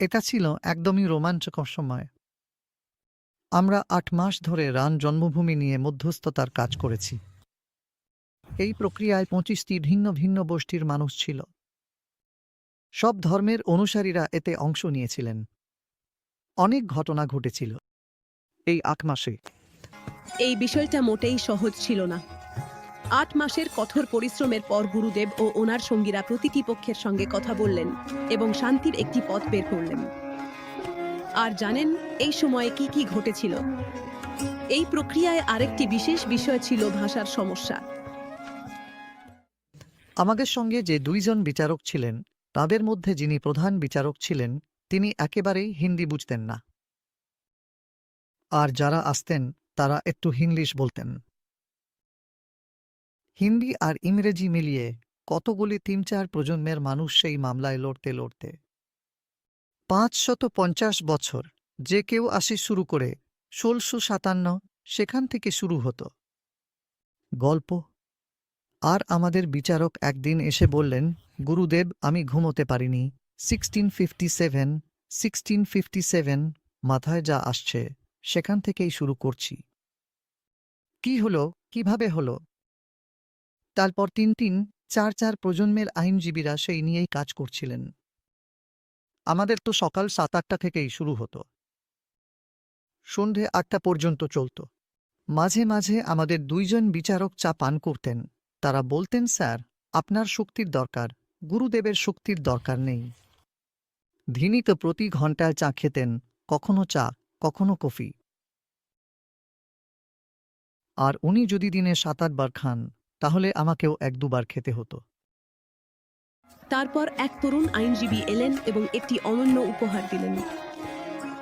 এটা ছিল একদমই রোমাঞ্চকর সময়। আমরা আট মাস ধরে রান জন্মভূমি নিয়ে মধ্যস্থতার কাজ করেছি। এই প্রক্রিয়ায় পঁচিশটি ভিন্ন ভিন্ন গোষ্ঠীর মানুষ ছিল। সব ধর্মের অনুসারীরা এতে অংশ নিয়েছিলেন। অনেক ঘটনা ঘটেছিল। এই আট মাসে। এই বিষয়টা মোটেই সহজ ছিল না। আট মাসের কঠোর পরিশ্রমের পর গুরুদেব ও ওনার সঙ্গীরা প্রতিটি পক্ষের সঙ্গে কথা বললেন এবং শান্তির একটি পথ বের করলেন। আর জানেন, এই সময়ে কি কি ঘটেছিল? এই প্রক্রিয়ায় আরেকটি বিশেষ বিষয় ছিল ভাষার সমস্যা। আমাদের সঙ্গে যে দুইজন বিচারক ছিলেন, তাদের মধ্যে যিনি প্রধান বিচারক ছিলেন, তিনি একেবারেই হিন্দি বুঝতেন না। আর যারা আসতেন, তারা একটু হিংলিশ বলতেন। হিন্দি আর ইংরেজি মিলিয়ে কতগুলি তিন চার প্রজন্মের মানুষ সেই মামলায় লড়তে লড়তে। পাঁচশত পঞ্চাশ বছর, যে কেউ আসে শুরু করে ষোলশো সাতান্ন সেখান থেকে শুরু হতো। গল্প। আর আমাদের বিচারক একদিন এসে বললেন, গুরুদেব, আমি ঘুমোতে পারিনি। Sixteen fifty seven, sixteen fifty seven মাথায় যা আসছে, সেখান থেকেই শুরু করছি। কি হলো? কীভাবে হলো? তারপর তিন তিন, চার চার প্রজন্মের আইনজীবীরা সেই নিয়েই কাজ করছিলেন। আমাদের তো সকাল সাত আটটা থেকেই শুরু হতো। সন্ধে আটটা পর্যন্ত চলত। মাঝে মাঝে আমাদের দুইজন বিচারক চা পান করতেন। তারা বলতেন, স্যার, আপনার শক্তির দরকার, গুরুদেবের শক্তির দরকার নেই। ধিনী তো প্রতি ঘন্টায় চা খেতেন, কখনো চা, কখনো কফি। আর উনি যদি দিনে সাত আটবার খান তাহলে আমাকেও এক দুবার খেতে হতো। তারপর এক তরুণ আইনজীবী এলেন এবং একটি অনন্য উপহার দিলেন।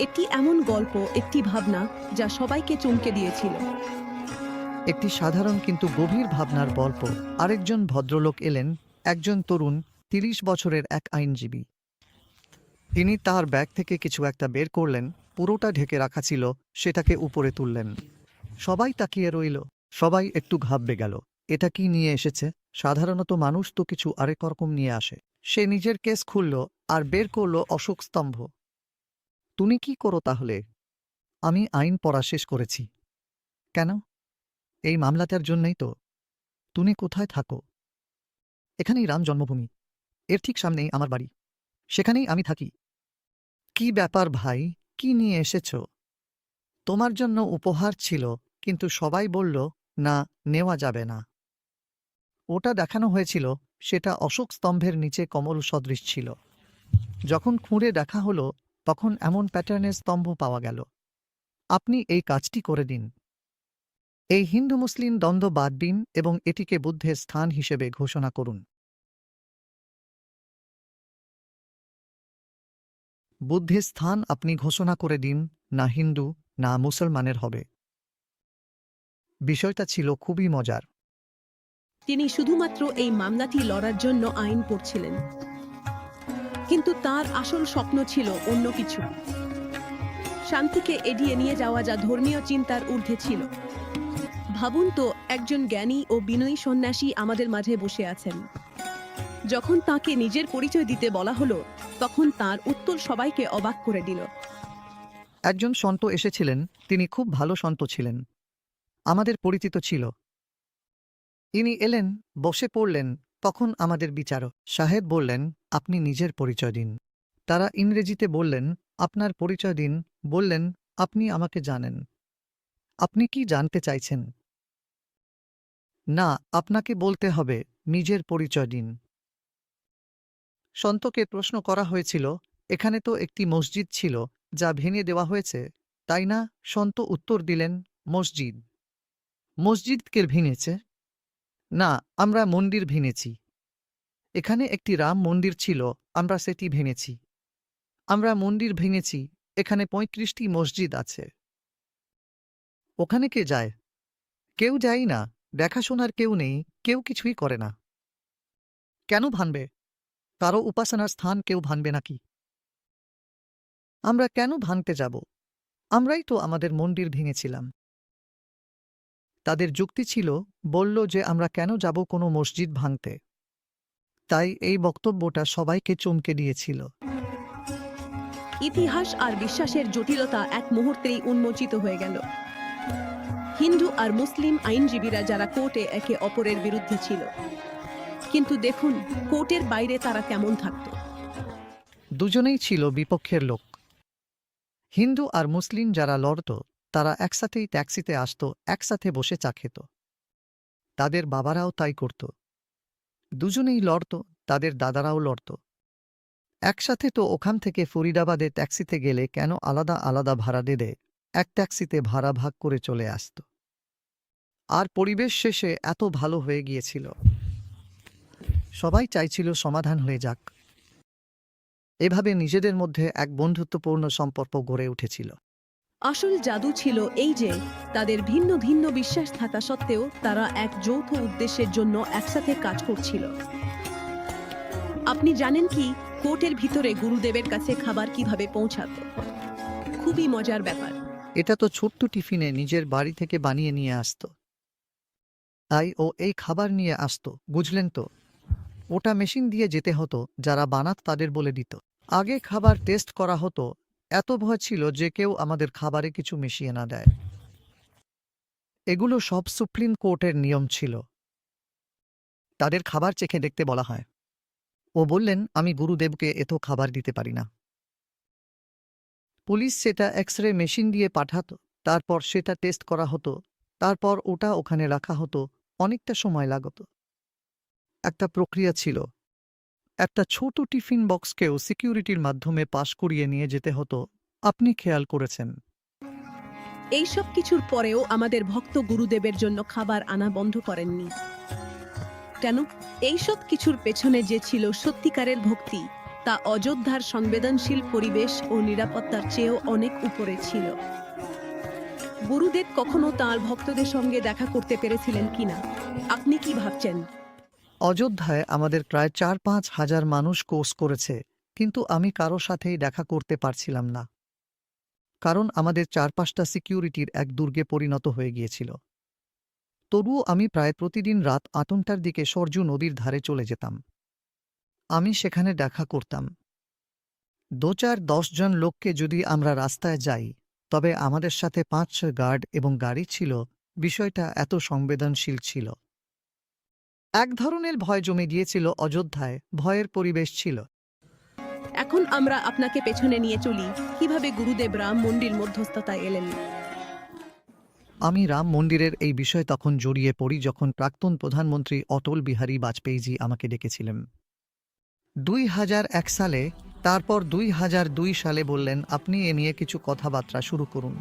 একটি এমন গল্প একটি ভাবনা যা সবাইকে চমকে দিয়েছিল। একটি সাধারণ কিন্তু গভীর ভাবনার গল্প। আরেকজন ভদ্রলোক এলেন একজন তরুণ তিরিশ বছরের এক আইনজীবী। তিনি তার ব্যাগ থেকে কিছু একটা বের করলেন পুরোটা ঢেকে রাখা ছিল সেটাকে উপরে তুললেন। সবাই তাকিয়ে রইল সবাই একটু ঘাববে গেল। এটা কি নিয়ে এসেছে? সাধারণত মানুষ তো কিছু আরেক রকম নিয়ে আসে। সে নিজের কেস খুলল আর বের করল অশোক স্তম্ভ। তুমি কি করো তাহলে? আমি আইন পড়া শেষ করেছি। কেন? এই মামলাটার জন্যই তো। তুমি কোথায় থাকো? এখানেই রাম জন্মভূমি। এর ঠিক সামনেই আমার বাড়ি। সেখানেই আমি থাকি। কি ব্যাপার ভাই? কি নিয়ে এসেছ? তোমার জন্য উপহার ছিল, কিন্তু সবাই বলল, না, নেওয়া যাবে না। ওটা দেখানো হয়েছিল, সেটা অশোক স্তম্ভের নিচে কমল সদৃশ ছিল। যখন খুঁড়ে দেখা হলো, তখন এমন প্যাটার্নের স্তম্ভ পাওয়া গেল। আপনি এই কাজটি করে দিন। এই হিন্দু মুসলিম দ্বন্দ্ব বাদ দিন এবং এটিকে বুদ্ধের স্থান হিসেবে ঘোষণা করুন। বুদ্ধের স্থান আপনি ঘোষণা করে দিন, না হিন্দু, না মুসলমানের হবে। বিষয়টা ছিল খুবই মজার। তিনি শুধুমাত্র এই মামলাটি লড়ার জন্য আইন পড়ছিলেন কিন্তু তার আসল স্বপ্ন ছিল অন্য কিছু। শান্তিকে এড়িয়ে নিয়ে যাওয়া যা ধর্মীয় চিন্তার ঊর্ধ্বে ছিল। ভাবুন তো, একজন জ্ঞানী ও বিনয়ী সন্ন্যাসী আমাদের মাঝে বসে আছেন। যখন তাকে নিজের পরিচয় দিতে বলা হলো, তখন তার উত্তর সবাইকে অবাক করে দিল। একজন সন্ত এসেছিলেন, তিনি খুব ভালো সন্ত ছিলেন। আমাদের পরিচিত ছিল। ইনি এলেন, বসে পড়লেন, তখন আমাদের বিচারক সাহেব বললেন, আপনি নিজের পরিচয় দিন। তারা ইংরেজিতে বললেন, আপনার পরিচয় দিন। বললেন, আপনি আমাকে জানেন। আপনি কি জানতে চাইছেন? না, আপনাকে বলতে হবে, নিজের পরিচয় দিন। সন্তকে প্রশ্ন করা হয়েছিল, এখানে তো একটি মসজিদ ছিল, যা ভেঙে দেওয়া হয়েছে, তাই না? সন্ত উত্তর দিলেন, মসজিদ। মসজিদকে ভেঙেছে? না, আমরা মন্দির ভেঙেছি। এখানে একটি রাম মন্দির ছিল, আমরা সেটি ভেঙেছি। আমরা মন্দির ভেঙেছি, এখানে পঁয়ত্রিশটি মসজিদ আছে। ওখানে কে যায়? কেউ যায় না, দেখাশোনার কেউ নেই, কেউ কিছুই করে না। কেন ভানবে কারও উপাসনার স্থান কেউ ভানবে নাকি? আমরা কেন ভাঙতে যাব? আমরাই তো আমাদের মন্দির ভেঙেছিলাম। তাদের যুক্তি ছিল বলল যে আমরা কেন যাব কোনো মসজিদ ভাঙতে। তাই এই বক্তব্যটা সবাইকে চমকে দিয়েছিল। ইতিহাস আর বিশ্বাসের জটিলতা এক মুহূর্তেই উন্মোচিত হয়ে গেল। হিন্দু আর মুসলিম আইনজীবীরা যারা কোর্টে একে অপরের বিরুদ্ধে ছিল। কিন্তু দেখুন কোর্টের বাইরে তারা কেমন থাকত। দুজনেই ছিল বিপক্ষের লোক। হিন্দু আর মুসলিম যারা লড়ত তারা একসাথেই ট্যাক্সিতে আসত, একসাথে বসে চা খেত। তাদের বাবারাও তাই করত। দুজনেই লড়ত, তাদের দাদারাও লড়ত। একসাথে তো ওখান থেকে ফরিদাবাদে ট্যাক্সিতে গেলে কেন আলাদা আলাদা ভাড়া দেবে এক ট্যাক্সিতে ভাড়া ভাগ করে চলে আসত। আর পরিবেশ শেষে এত ভালো হয়ে গিয়েছিল। সবাই চাইছিল সমাধান হয়ে যাক। এভাবে নিজেদের মধ্যে এক বন্ধুত্বপূর্ণ সম্পর্ক গড়ে উঠেছিল। আসল জাদু ছিল এই যে, তাদের ভিন্ন ভিন্ন বিশ্বাস থাকা সত্ত্বেও তারা এক যৌথ উদ্দেশ্যের জন্য একসাথে কাজ করছিল। আপনি জানেন কি, কোর্টের ভিতরে গুরুদেবের কাছে খাবার কীভাবে পৌঁছাত খুবই মজার ব্যাপার। এটা তো ছোট্ট টিফিনে নিজের বাড়ি থেকে বানিয়ে নিয়ে আসতো। তাই ও এই খাবার নিয়ে আসতো, বুঝলেন তো? ওটা মেশিন দিয়ে যেতে হতো, যারা বানাত তাদের বলে দিত। আগে খাবার টেস্ট করা হতো এত ভয় ছিল যে কেউ আমাদের খাবারে কিছু মিশিয়ে না দেয়। এগুলো সব সুপ্রিম কোর্টের নিয়ম ছিল। তাদের খাবার চেখে দেখতে বলা হয়। ও বললেন, আমি গুরুদেবকে এত খাবার দিতে পারি না। পুলিশ সেটা এক্স রে মেশিন দিয়ে পাঠাতো, তারপর সেটা টেস্ট করা হতো, তারপর ওটা ওখানে রাখা হতো, অনেকটা সময় লাগত। একটা প্রক্রিয়া ছিল। একটা ছোট টিফিন বক্সকেও সিকিউরিটির মাধ্যমে পাশ করিয়ে নিয়ে যেতে হতো। আপনি খেয়াল করেছেন। এই সব কিছুর পরেও আমাদের ভক্ত গুরুদেবের জন্য খাবার আনা বন্ধ করেননি। কেন? এই সব কিছুর পেছনে যে ছিল সত্যিকারের ভক্তি, তা অযোধ্যার সংবেদনশীল পরিবেশ ও নিরাপত্তার চেয়েও অনেক উপরে ছিল। গুরুদেব কখনো তাঁর ভক্তদের সঙ্গে দেখা করতে পেরেছিলেন কিনা? আপনি কি ভাবছেন? অযোধ্যায় আমাদের প্রায় চার পাঁচ হাজার মানুষ কোর্স করেছে, কিন্তু আমি কারও সাথেই দেখা করতে পারছিলাম না। কারণ আমাদের চারপাশটা সিকিউরিটির এক দুর্গে পরিণত হয়ে গিয়েছিল। তবুও আমি প্রায় প্রতিদিন রাত আটটার দিকে সরজু নদীর ধারে চলে যেতাম। আমি সেখানে দেখা করতাম। দু চার দশজন লোককে যদি আমরা রাস্তায় যাই, তবে আমাদের সাথে পাঁচ গার্ড এবং গাড়ি ছিল, বিষয়টা এত সংবেদনশীল ছিল। এক ধরনের ভয় জমে গিয়েছিল অযোধ্যায়। ভয়ের পরিবেশ ছিল। এখন আমরা আপনাকে পেছনে নিয়ে চলি। কীভাবে গুরুদেব রাম মন্দির মধ্যস্থতায় এলেন? আমি রাম মন্দিরের এই বিষয় তখন জড়িয়ে পড়ি যখন প্রাক্তন প্রধানমন্ত্রী অটল বিহারী বাজপেয়ীজি আমাকে ডেকেছিলেন। দুই হাজার এক সালে তারপর দুই হাজার দুই সালে বললেন আপনি এ নিয়ে কিছু কথাবার্তা শুরু করুন।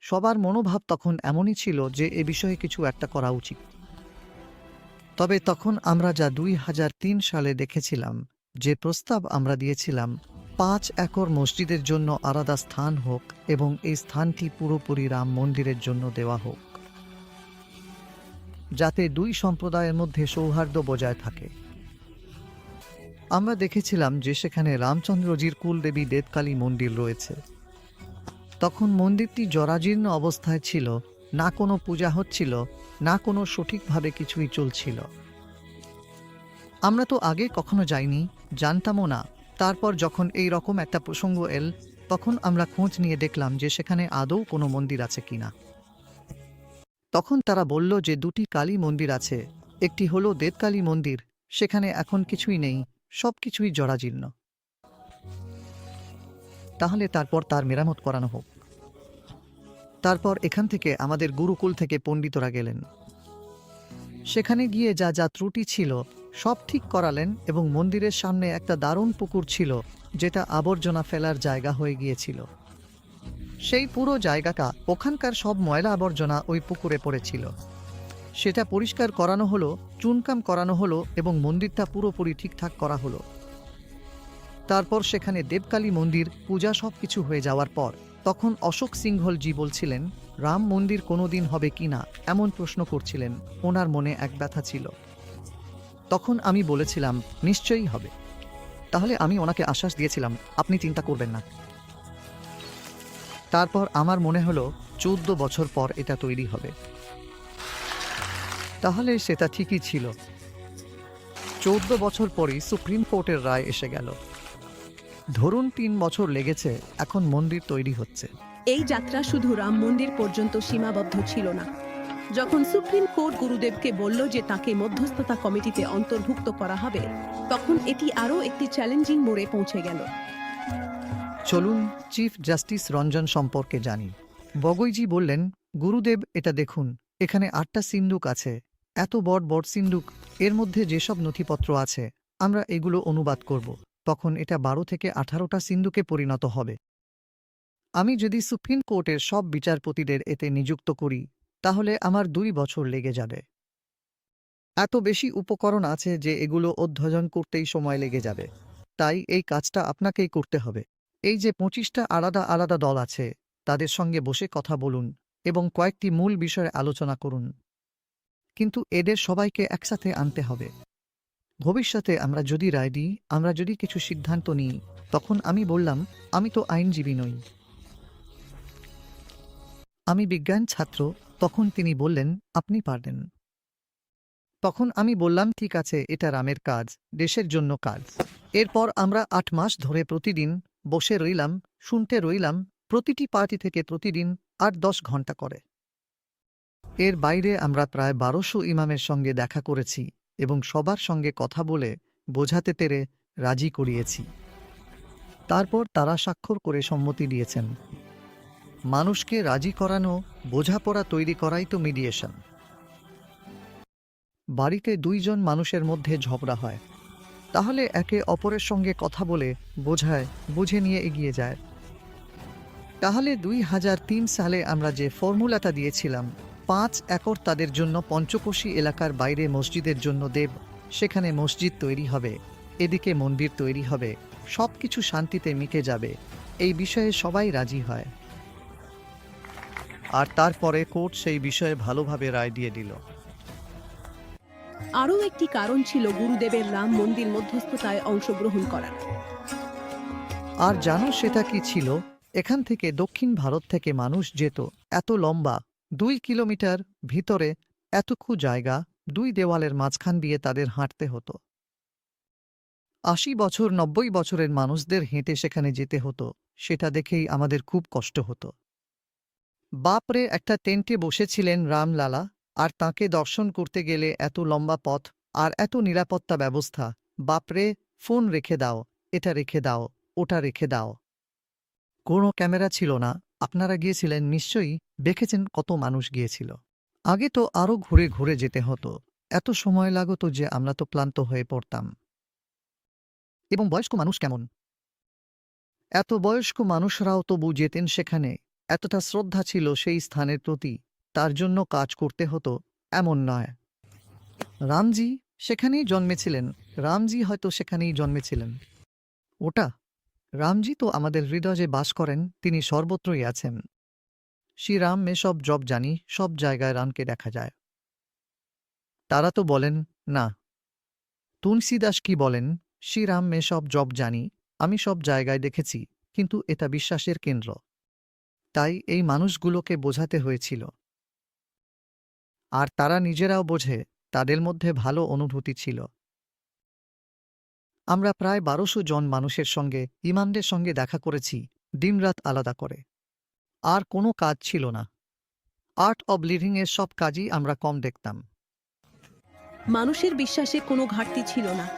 সবার মনোভাব তখন এমনই ছিল যে এ বিষয়ে কিছু একটা করা উচিত। তবে তখন আমরা যা দুই হাজার তিন সালে দেখেছিলাম, যে প্রস্তাব আমরা দিয়েছিলাম, পাঁচ একর মসজিদের জন্য আলাদা স্থান হোক এবং এই স্থানটি পুরোপুরি রাম মন্দিরের জন্য দেওয়া হোক। যাতে দুই সম্প্রদায়ের মধ্যে সৌহার্দ্য বজায় থাকে। আমরা দেখেছিলাম যে সেখানে রামচন্দ্রজির কুলদেবী দেবকালী মন্দির রয়েছে। তখন মন্দিরটি জরাজীর্ণ অবস্থায় ছিল না কোনো পূজা হচ্ছিল, না কোনো সঠিকভাবে কিছুই চলছিল। আমরা তো আগে কখনো যাইনি, জানতামও না। তারপর যখন এই রকম একটা প্রসঙ্গ এল, তখন আমরা খোঁজ নিয়ে দেখলাম যে সেখানে আদৌ কোনো মন্দির আছে কিনা তখন তারা বলল যে দুটি কালী মন্দির আছে, একটি হলো দেবকালী মন্দির, সেখানে এখন কিছুই নেই, সব কিছুই জরাজীর্ণ। তাহলে তারপর তার মেরামত করানো হোক। তারপর এখান থেকে আমাদের গুরুকুল থেকে পণ্ডিতরা গেলেন। সেখানে গিয়ে যা যা ত্রুটি ছিল, সব ঠিক করালেন এবং মন্দিরের সামনে একটা দারুণ পুকুর ছিল, যেটা আবর্জনা ফেলার জায়গা হয়ে গিয়েছিল। সেই পুরো জায়গাটা, ওখানকার সব ময়লা আবর্জনা ওই পুকুরে পড়েছিল। সেটা পরিষ্কার করানো হলো, চুনকাম করানো হলো এবং মন্দিরটা পুরোপুরি ঠিকঠাক করা হলো। তারপর সেখানে দেবকালী মন্দির, পূজা সব কিছু হয়ে যাওয়ার পর তখন অশোক সিংহলজি বলছিলেন, রাম মন্দির কোনোদিন হবে কিনা এমন প্রশ্ন করছিলেন। ওনার মনে এক ব্যথা ছিল। তখন আমি বলেছিলাম, নিশ্চয়ই হবে। তাহলে আমি ওনাকে আশ্বাস দিয়েছিলাম, আপনি চিন্তা করবেন না। তারপর আমার মনে হলো, চৌদ্দ বছর পর এটা তৈরি হবে। তাহলে সেটা ঠিকই ছিল। চৌদ্দ বছর পরই সুপ্রিম কোর্টের রায় এসে গেল। ধরুন তিন বছর লেগেছে এখন মন্দির তৈরি হচ্ছে। এই যাত্রা শুধু রাম মন্দির পর্যন্ত সীমাবদ্ধ ছিল না। যখন সুপ্রিম কোর্ট গুরুদেবকে বলল যে তাকে মধ্যস্থতা কমিটিতে অন্তর্ভুক্ত করা হবে তখন এটি আরও একটি চ্যালেঞ্জিং মোড়ে পৌঁছে গেল। চলুন চিফ জাস্টিস রঞ্জন সম্পর্কে জানি। বগৈজি বললেন গুরুদেব এটা দেখুন এখানে আটটা সিন্দুক আছে। এত বড় বড় সিন্দুক এর মধ্যে যেসব নথিপত্র আছে আমরা এগুলো অনুবাদ করব। তখন এটা বারো থেকে আঠারোটা সিন্ধুকে পরিণত হবে। আমি যদি সুপ্রিম কোর্টের সব বিচারপতিদের এতে নিযুক্ত করি, তাহলে আমার দুই বছর লেগে যাবে। এত বেশি উপকরণ আছে যে এগুলো অধ্যয়ন করতেই সময় লেগে যাবে। তাই এই কাজটা আপনাকেই করতে হবে। এই যে পঁচিশটা আলাদা আলাদা দল আছে, তাদের সঙ্গে বসে কথা বলুন এবং কয়েকটি মূল বিষয়ে আলোচনা করুন। কিন্তু এদের সবাইকে একসাথে আনতে হবে। ভবিষ্যতে আমরা যদি রায় দিই, আমরা যদি কিছু সিদ্ধান্ত নিই, তখন আমি বললাম, আমি তো আইনজীবী নই। আমি বিজ্ঞান ছাত্র, তখন তিনি বললেন, আপনি পারবেন। তখন আমি বললাম, ঠিক আছে, এটা রামের কাজ, দেশের জন্য কাজ। এরপর আমরা আট মাস ধরে প্রতিদিন বসে রইলাম, শুনতে রইলাম, প্রতিটি পার্টি থেকে প্রতিদিন আট দশ ঘণ্টা করে। এর বাইরে আমরা প্রায় বারোশো ইমামের সঙ্গে দেখা করেছি। এবং সবার সঙ্গে কথা বলে বোঝাতে পেরে রাজি করিয়েছি। তারপর তারা স্বাক্ষর করে সম্মতি দিয়েছেন। মানুষকে রাজি করানো, বোঝাপড়া তৈরি করাই তো মিডিয়েশন বাড়িতে দুইজন মানুষের মধ্যে ঝগড়া হয়। তাহলে একে অপরের সঙ্গে কথা বলে বোঝায়, বুঝে নিয়ে এগিয়ে যায়। তাহলে দুই হাজার তিন সালে আমরা যে ফর্মুলাটা দিয়েছিলাম পাঁচ একর তাদের জন্য পঞ্চকোশী এলাকার বাইরে মসজিদের জন্য দেব। সেখানে মসজিদ তৈরি হবে। এদিকে মন্দির তৈরি হবে। সব কিছু শান্তিতে মিটে যাবে। এই বিষয়ে সবাই রাজি হয়। আর তারপরে কোর্ট সেই বিষয়ে ভালোভাবে রায় দিয়ে দিল। আরও একটি কারণ ছিল গুরুদেবের রাম মন্দির মধ্যস্থতায় অংশগ্রহণ করার আর জানো সেটা কি ছিল? এখান থেকে দক্ষিণ ভারত থেকে মানুষ যেত এত লম্বা দুই কিলোমিটার ভিতরে এতটুকু জায়গা দুই দেওয়ালের মাঝখান দিয়ে তাদের হাঁটতে হতো। আশি বছর, নব্বই বছরের মানুষদের হেঁটে সেখানে যেতে হতো, সেটা দেখেই আমাদের খুব কষ্ট হতো। বাপরে, একটা টেন্টে বসেছিলেন রামলালা আর তাকে দর্শন করতে গেলে এত লম্বা পথ আর এত নিরাপত্তা ব্যবস্থা, বাপরে, ফোন রেখে দাও, এটা রেখে দাও, ওটা রেখে দাও। কোনো ক্যামেরা ছিল না আপনারা গিয়েছিলেন নিশ্চয়ই দেখেছেন কত মানুষ গিয়েছিল। আগে তো আরও ঘুরে ঘুরে যেতে হতো। এত সময় লাগত যে আমরা তো ক্লান্ত হয়ে পড়তাম। এবং বয়স্ক মানুষ কেমন? এত বয়স্ক মানুষরাও তবু যেতেন সেখানে। এতটা শ্রদ্ধা ছিল সেই স্থানের প্রতি। তার জন্য কাজ করতে হতো এমন নয়। রামজি সেখানেই জন্মেছিলেন। রামজি হয়তো সেখানেই জন্মেছিলেন। ওটা রামজি তো আমাদের হৃদয়ে বাস করেন, তিনি সর্বত্রই আছেন। শ্রীরাম মে সব জব জানি, সব জায়গায় রামকে দেখা যায়। তারা তো বলেন, না। তুলসীদাস কি বলেন, শ্রীরাম মে সব জব জানি, আমি সব জায়গায় দেখেছি, কিন্তু এটা বিশ্বাসের কেন্দ্র। তাই এই মানুষগুলোকে বোঝাতে হয়েছিল। আর তারা নিজেরাও বোঝে, তাদের মধ্যে ভালো অনুভূতি ছিল। আমরা প্রায় বারোশো জন মানুষের সঙ্গে ইমামদের সঙ্গে দেখা করেছি দিনরাত আলাদা করে। আর কোনো কাজ ছিল না। আর্ট অব লিভিংয়ের সব কাজই আমরা কম দেখতাম। মানুষের বিশ্বাসে কোনো ঘাটতি ছিল না।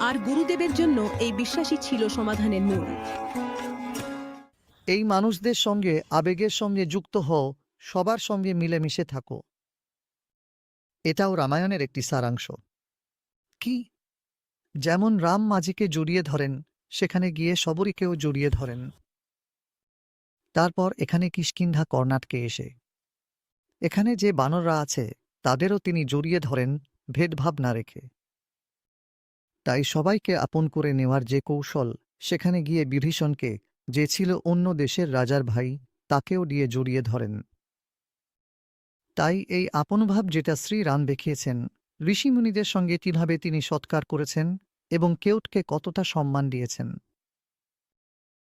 আর গুরুদেবের জন্য এই বিশ্বাসই ছিল সমাধানের মূল। এই মানুষদের সঙ্গে আবেগের সঙ্গে যুক্ত হও সবার সঙ্গে মিলেমিশে থাকো। এটাও রামায়ণের একটি সারাংশ। কি? যেমন রাম মাঝিকে জড়িয়ে ধরেন, সেখানে গিয়ে সবরীকেও জড়িয়ে ধরেন। তারপর এখানে কিষ্কিন্ধা কর্ণাটকে এসে। এখানে যে বানররা আছে, তাদেরও তিনি জড়িয়ে ধরেন ভেদভাব না রেখে। তাই সবাইকে আপন করে নেওয়ার যে কৌশল, সেখানে গিয়ে বিভীষণকে, যে ছিল অন্য দেশের রাজার ভাই, তাকেও দিয়ে জড়িয়ে ধরেন। তাই এই আপনভাব যেটা শ্রীরাম দেখিয়েছেন ঋষিমুনিদের সঙ্গে কীভাবে তিনি সৎকার করেছেন এবং কেউটকে কতটা সম্মান দিয়েছেন?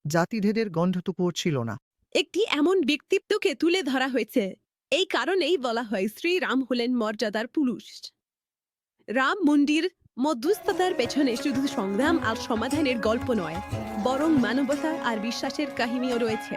জাতিভেদের গন্ধটুকুও ছিল না। একটি এমন ব্যক্তিত্বকে তুলে ধরা হয়েছে। এই কারণেই বলা হয় শ্রীরাম হলেন মর্যাদার পুরুষ। রাম মন্দির মধ্যস্থতার পেছনে শুধু সংগ্রাম আর সমাধানের গল্প নয়, বরং মানবতা আর বিশ্বাসের কাহিনীও রয়েছে।